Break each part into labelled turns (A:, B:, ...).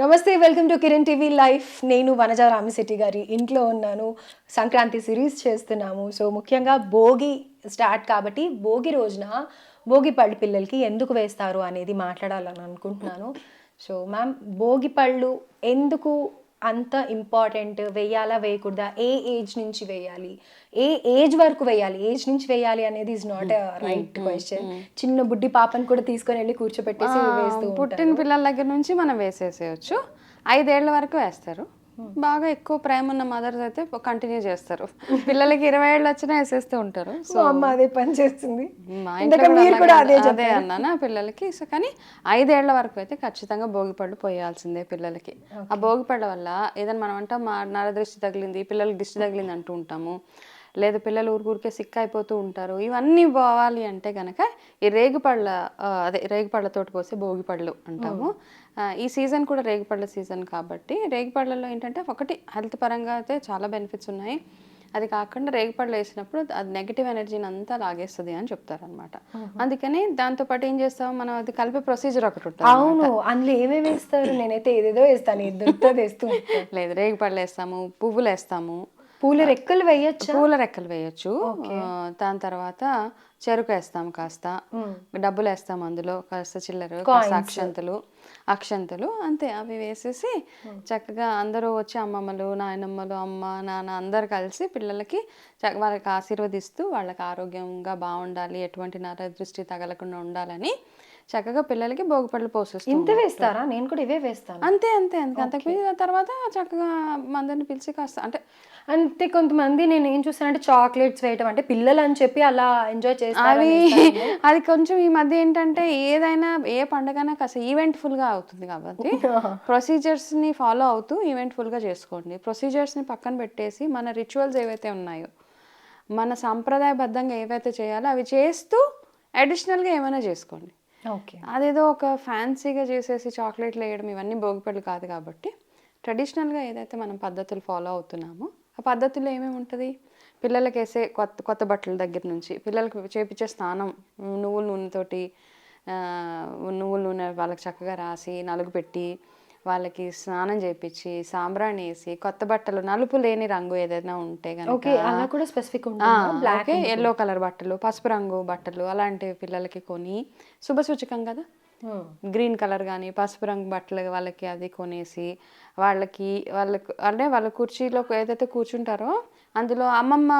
A: నమస్తే welcome to Kiran TV life. నేను వనజ రామిశెట్టి గారి ఇంట్లో ఉన్నాను. సంక్రాంతి సిరీస్ చేస్తున్నాము. సో ముఖ్యంగా భోగి స్టార్ట్ కాబట్టి భోగి రోజున భోగి పళ్ళు పిల్లలకి ఎందుకు వేస్తారు అనేది మాట్లాడాలని అనుకుంటున్నాను. సో మ్యామ్ భోగి పళ్ళు ఎందుకు అంత ఇంపార్టెంట్ వేయాలా వేయకూడదా? ఏ ఏజ్ నుంచి వేయాలి? ఏ ఏజ్ వరకు వేయాలి? ఏజ్ నుంచి వేయాలి అనేది ఇస్ నాట్ రైట్ క్వశ్చన్ చిన్న బుడ్డి పాపని కూడా తీసుకొని వెళ్ళి కూర్చోపెట్టేసి వేస్తూ
B: పుట్టిన పిల్లల దగ్గర నుంచి మనం వేసేసేయచ్చు. ఐదేళ్ళ వరకు వేస్తారు. బాగా ఎక్కువ ప్రేమ ఉన్న మదర్స్ అయితే కంటిన్యూ చేస్తారు. పిల్లలకి ఇరవై ఏళ్ళు వచ్చినా వేసేస్తూ ఉంటారు. సో
A: అమ్మ అదే పని చేస్తుంది. అదే
B: అదే అన్నానా పిల్లలకి? సో కానీ ఐదేళ్ళ వరకు అయితే ఖచ్చితంగా భోగిపళ్ళు పోయాల్సిందే పిల్లలకి. ఆ భోగిపళ్ళ వల్ల ఏదైనా మనం అంటాం మా నరదృష్టి తగిలింది పిల్లలకి దిష్టి తగిలింది అంటూ ఉంటాము. లేదు పిల్లలు ఊరికూరికే సిక్ అయిపోతూ ఉంటారు. ఇవన్నీ పోవాలి అంటే కనుక ఈ రేగుపళ్ళ అదే రేగుపళ్ళతోటి పోసే భోగిపళ్ళు అంటాము. ఈ సీజన్ కూడా రేగుపళ్ళ సీజన్ కాబట్టి రేగుపళ్ళలో ఏంటంటే ఒకటి హెల్త్ పరంగా అయితే చాలా బెనిఫిట్స్ ఉన్నాయి. అది కాకుండా రేగిపళ్ళు వేసినప్పుడు అది నెగిటివ్ ఎనర్జీని అంతా లాగేస్తుంది అని చెప్తారు అనమాట అందుకని దాంతో పాటు ఏం చేస్తాం? మనం అది కలిపే ప్రొసీజర్ ఒకటి ఉంటుంది
A: అవును. అందులో ఏమేమి వేస్తారు? నేనైతే ఏదేదో వేస్తాను. ఇద్దరితో వేస్తూ.
B: లేదు రేగిపళ్ళు వేస్తాము పువ్వులు వేస్తాము
A: పూల రెక్కలు వేయచ్చా?
B: పూల రెక్కలు వేయొచ్చు. దాని తర్వాత చెరుకు వేస్తాం కాస్త. డబ్బులు వేస్తాం అందులో కాస్త చిల్లర కాస్త అక్షంతలు అక్షంతలు అంతే. అవి వేసేసి చక్కగా అందరూ వచ్చి అమ్మమ్మలు నాయనమ్మలు అమ్మ నాన్న అందరు కలిసి పిల్లలకి వాళ్ళకి ఆశీర్వదిస్తూ వాళ్ళకి ఆరోగ్యంగా బాగుండాలి ఎటువంటి నర దృష్టి తగలకుండా ఉండాలని చక్కగా పిల్లలకి భోగిపళ్ళు పోసేస్తాం
A: ఇంత వేస్తారా? నేను కూడా ఇవే వేస్తాను.
B: అంతే అంతే అంతే. అంతకు తర్వాత చక్కగా అందరిని పిలిచి కాస్త అంటే
A: అంటే కొంతమంది నేను ఏం చూస్తానంటే చాక్లెట్స్ వేయటం అంటే పిల్లలు అని చెప్పి అలా ఎంజాయ్ చేస్తారు
B: అవి అది కొంచెం ఈ మధ్య ఏంటంటే ఏదైనా ఏ పండగైనా కాస్త ఈవెంట్ఫుల్గా అవుతుంది కాబట్టి ప్రొసీజర్స్ని ఫాలో అవుతూ ఈవెంట్ఫుల్గా చేసుకోండి. ప్రొసీజర్స్ని పక్కన పెట్టేసి మన రిచువల్స్ ఏవైతే ఉన్నాయో మన సాంప్రదాయబద్ధంగా ఏవైతే చేయాలో అవి చేస్తూ అడిషనల్గా ఏమైనా చేసుకోండి.
A: ఓకే
B: అదేదో ఒక ఫ్యాన్సీగా చేసేసి చాక్లెట్లు వేయడం ఇవన్నీ భోగిపళ్ళు కాదు కాబట్టి ట్రెడిషనల్గా ఏదైతే మనం పద్ధతులు ఫాలో అవుతున్నామో ఆ పద్ధతుల్లో ఏమేమి ఉంటుంది? పిల్లలకి వేసే కొత్త కొత్త బట్టల దగ్గర నుంచి పిల్లలకి చేపించే స్నానం నువ్వుల నూనెతోటి నువ్వుల నూనె వాళ్ళకి చక్కగా రాసి నలుగు పెట్టి వాళ్ళకి స్నానం చేపించి సాంబ్రాణి వేసి కొత్త బట్టలు నలుపు లేని రంగు ఏదైనా ఉంటే కనుక
A: ఓకే అలా కూడా స్పెసిఫిక్
B: ఎల్లో కలర్ బట్టలు పసుపు రంగు బట్టలు అలాంటివి పిల్లలకి కొని శుభసూచకం కదా? గ్రీన్ కలర్ కానీ పసుపు రంగు బట్టలు వాళ్ళకి అది కొనేసి వాళ్ళకి వాళ్ళకు అంటే వాళ్ళ కుర్చీలో ఏదైతే కూర్చుంటారో అందులో అమ్మమ్మ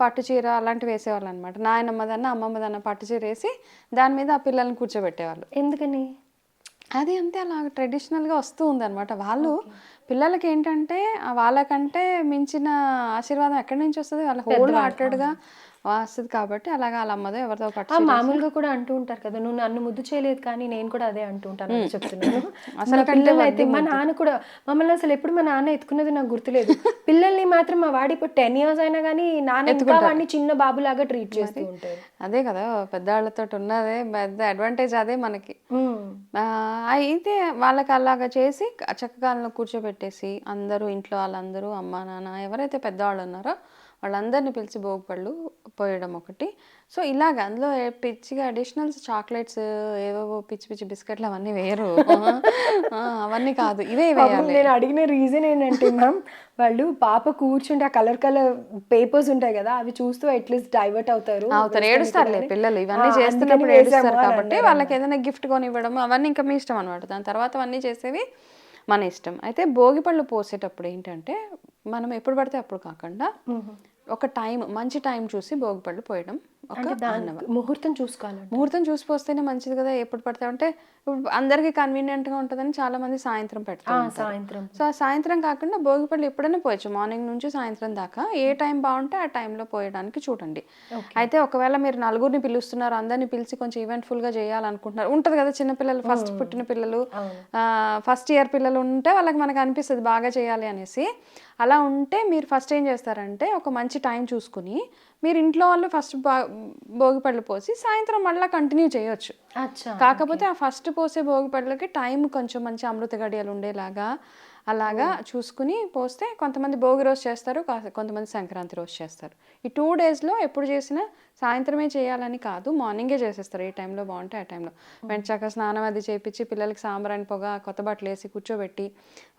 B: పట్టు చీర అలాంటివి వేసేవాళ్ళు అనమాట నాయనమ్మదన్న అమ్మమ్మదన్న పట్టు చీర వేసి దాని మీద ఆ పిల్లల్ని కూర్చోబెట్టేవాళ్ళు.
A: ఎందుకని?
B: అది అంతే అలా ట్రెడిషనల్గా వస్తూ ఉందన్నమాట. వాళ్ళు పిల్లలకి ఏంటంటే వాళ్ళకంటే మించిన ఆశీర్వాదం ఎక్కడి నుంచి వస్తుంది? వాళ్ళ హోల్ హార్టెడ్గా వస్తుంది కాబట్టి అలాగా వాళ్ళ అమ్మదో ఎవరితో పట్టు
A: మామూలుగా కూడా అంటూ ఉంటారు కదా నువ్వు నన్ను ముద్దు చేయలేదు కానీ నేను కూడా అదే అంటూ ఉంటాను చెప్తున్నాను అసలు పిల్లలు అయితే మా నాన్న కూడా మమ్మల్ని అసలు ఎప్పుడు మా నాన్న ఎత్తుకున్నది నాకు గుర్తులేదు. పిల్లల్ని మాత్రం మా వాడి ఇప్పుడు టెన్ ఇయర్స్ అయినా కానీ నాన్న ఇంకా వాడిని చిన్న బాబులాగా ట్రీట్ చేస్తూ ఉంటారు.
B: అదే కదా పెద్దవాళ్ళతో ఉన్నదే పెద్ద అడ్వాంటేజ్ అదే మనకి. అయితే వాళ్ళకి అలాగా చేసి చక్కగా కూర్చోబెట్టేసి అందరూ ఇంట్లో వాళ్ళందరూ అమ్మ నాన్న ఎవరైతే పెద్దవాళ్ళు ఉన్నారో వాళ్ళందరినీ పిలిచి భోగిపళ్ళు పోయడం ఒకటి. సో ఇలాగ అందులో పిచ్చిగా అడిషనల్స్ చాక్లెట్స్ ఏవేవో పిచ్చి పిచ్చి బిస్కెట్లు అవన్నీ వేయరు. ఆ, అవన్నీ కాదు. ఇవే
A: నేను అడిగిన రీజన్ ఏంటంటే మ్యామ్ వాళ్ళు పాప కూర్చుంటే ఆ కలర్ కలర్ పేపర్స్ ఉంటాయి కదా అవి చూస్తూ అట్లీస్ట్ డైవర్ట్ అవుతారు.
B: అవుతారు. ఏడుస్తారులే పిల్లలు. ఇవన్నీ చేస్తున్నప్పుడు ఏడుస్తారు కాబట్టి వాళ్ళకి ఏదైనా గిఫ్ట్ కొని ఇవ్వడం అవన్నీ ఇంకా మీ ఇష్టం అనమాట దాని తర్వాత అవన్నీ చేసేవి మన ఇష్టం. అయితే భోగిపళ్ళు పోసేటప్పుడు ఏంటంటే మనం ఎప్పుడు పడితే అప్పుడు కాకుండా ఒక టైం మంచి టైం చూసి భోగిపళ్ళు పోయడం.
A: అంటే దాని ముహూర్తం చూసుకోవాలండి
B: ముహూర్తం చూసి పోస్తేనే మంచిది కదా ఎప్పుడు పడితే అంటే ఇప్పుడు అందరికీ convenient గా ఉంటుందని చాలా మంది సాయంత్రం పెడతారు
A: సాయంత్రం.
B: సో ఆ సాయంత్రం కాకుండా భోగిపళ్ళు ఎప్పుడైనా పోయచ్చు. మార్నింగ్ నుంచి సాయంత్రం దాకా ఏ టైం బాగుంటే ఆ టైంలో పోయడానికి చూడండి. అయితే ఒకవేళ మీరు నలుగురిని పిలుస్తున్నారు అందరిని పిలిచి కొంచెం ఈవెంట్ఫుల్గా చేయాలనుకుంటున్నారు. ఉంటుంది కదా చిన్న పిల్లలు ఫస్ట్ పుట్టిన పిల్లలు. ఫస్ట్ ఇయర్ పిల్లలు ఉంటే వాళ్ళకి మనకు అనిపిస్తుంది బాగా చేయాలి అనేసి. అలా ఉంటే మీరు ఫస్ట్ ఏం చేస్తారంటే ఒక మంచి టైం చూసుకుని మీరు ఇంట్లో వాళ్ళు ఫస్ట్ భోగి పళ్ళు పోసి సాయంత్రం మళ్ళీ కంటిన్యూ చేయొచ్చు. కాకపోతే ఆ ఫస్ట్ పోసే భోగి పళ్ళకి టైం కొంచెం మంచి అమృత గడియలు ఉండేలాగా అలాగా చూసుకుని పోస్తే కొంతమంది భోగి రోజు చేస్తారు కొంతమంది సంక్రాంతి రోజు చేస్తారు. ఈ టూ డేస్లో ఎప్పుడు చేసినా సాయంత్రమే చేయాలని కాదు మార్నింగే చేసేస్తారు. ఏ టైంలో బాగుంటే ఆ టైంలో వెంటచాక స్నానం అది చేపించి పిల్లలకి సాంబ్రాణి పొగ కొత్త బట్టలు వేసి కూర్చోబెట్టి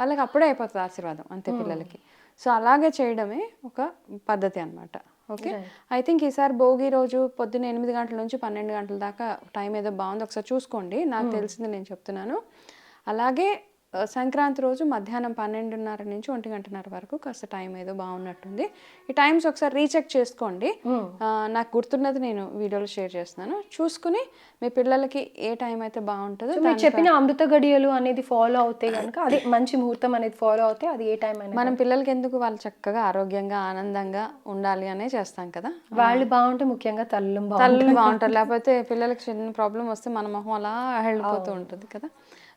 B: వాళ్ళకి అప్పుడే అయిపోతుంది ఆశీర్వాదం అంతే పిల్లలకి. సో అలాగే చేయడమే ఒక పద్ధతి అన్నమాట. ఓకే? ఐ థింక్ ఈసారి భోగి రోజు పొద్దున్న ఎనిమిది గంటల నుంచి పన్నెండు గంటల దాకా టైం ఏదో బాగుంది. ఒకసారి చూసుకోండి. నాకు తెలిసింది నేను చెప్తున్నాను. అలాగే సంక్రాంతి రోజు మధ్యాహ్నం పన్నెండున్నర నుంచి ఒంటి గంటన్నర వరకు కాస్త టైం ఏదో బాగున్నట్టుంది. ఈ టైమ్స్ ఒకసారి రీచెక్ చేసుకోండి. నాకు గుర్తున్నది నేను వీడియోలో షేర్ చేస్తున్నాను. చూసుకుని మీ పిల్లలకి ఏ టైం అయితే బాగుంటుందో
A: మీరు చెప్పిన అమృత గడియలు అనేది ఫాలో అవుతే కనుక అదే మంచి ముహూర్తం అనేది ఫాలో అవుతే అది ఏ టైం అనేది
B: మనం పిల్లలకి ఎందుకు వాళ్ళు చక్కగా ఆరోగ్యంగా ఆనందంగా ఉండాలి అనే చేస్తాం కదా?
A: వాళ్ళు బాగుంటే ముఖ్యంగా తల్లు
B: తల్లు బాగుంటారు. లేకపోతే పిల్లలకి చిన్న ప్రాబ్లం వస్తే మన మొహం అలా వెళ్ళిపోతూ ఉంటుంది కదా?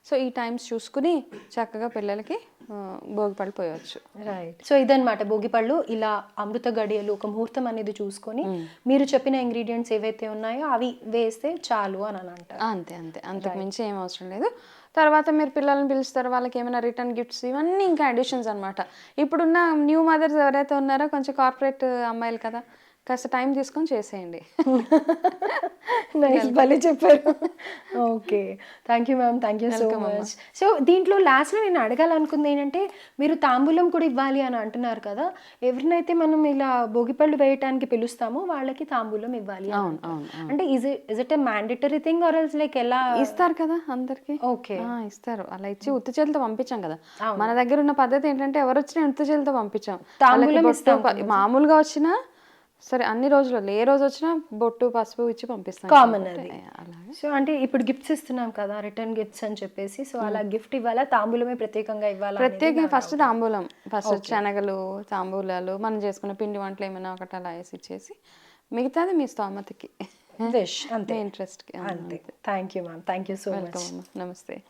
B: సో ఈ టైమ్స్ చూసుకుని చక్కగా పిల్లలకి భోగిపళ్ళు పోయవచ్చు
A: రైట్ సో ఇదన్నమాట భోగిపళ్ళు. ఇలా అమృత గడియలు ఒక ముహూర్తం అనేది చూసుకొని మీరు చెప్పిన ఇంగ్రీడియంట్స్ ఏవైతే ఉన్నాయో అవి వేస్తే చాలు అని అని అంటారు.
B: అంతే అంతే. అంతకు మించి ఏం అవసరం లేదు. తర్వాత మీరు పిల్లల్ని పిలుస్తారు వాళ్ళకి ఏమైనా రిటర్న్ గిఫ్ట్స్ ఇవన్నీ ఇంకా అడిషన్స్ అనమాట ఇప్పుడున్న న్యూ మదర్స్ ఎవరైతే ఉన్నారో కొంచెం కార్పొరేట్ అమ్మాయిలు కదా కాస్త టైం తీసుకొని చేసేయండి.
A: నైస్ భలే చెప్పారు. Okay. Thank you ma'am thank you so much. So దీంట్లో లాస్ట్లో నేను అడగాలనుకుంది ఏంటంటే మీరు తాంబూలం కూడా ఇవ్వాలి అని అంటున్నారు కదా ఎవరినైతే మనం ఇలా భోగిపళ్ళు వేయటానికి పిలుస్తామో వాళ్ళకి తాంబూలం ఇవ్వాలి అంటే is is it a mandatory thing or else like ఎలా?
B: ఇస్తారు కదా అందరికి.
A: ఓకే.
B: ఆ, ఇస్తారు. అలా ఇచ్చి ఉత్తి చేతులతో పంపించాం కదా. మన దగ్గర ఉన్న పద్ధతి ఏంటంటే ఎవరు వచ్చినా ఉత్తి చేతులతో పంపించాం. ప- మామూలుగా వచ్చినా సరే అన్ని రోజులలో ఏ రోజు వచ్చినా బొట్టు పసుపు ఇచ్చి పంపిస్తాం
A: కామన్ అది. సో అంటే ఇప్పుడు గిఫ్ట్స్ ఇస్తున్నాం కదా రిటర్న్ గిఫ్ట్స్ అని చెప్పేసి సో అలా గిఫ్ట్ ఇవ్వాలా తాంబూలమే ప్రత్యేకంగా ఇవ్వాలా
B: ప్రత్యేకంగా ఫస్ట్ తాంబూలం. ఫస్ట్ శనగలు తాంబూలాలు మనం చేసుకున్న పిండి వంటలు ఏమైనా ఒకటి అలా వేసి ఇచ్చేసి మిగతాది మీ స్తోమతకి.
A: విష్ అంతే.
B: ఇంట్రెస్ట్కి
A: అంతే. Thank you ma'am thank you so much
B: నమస్తే.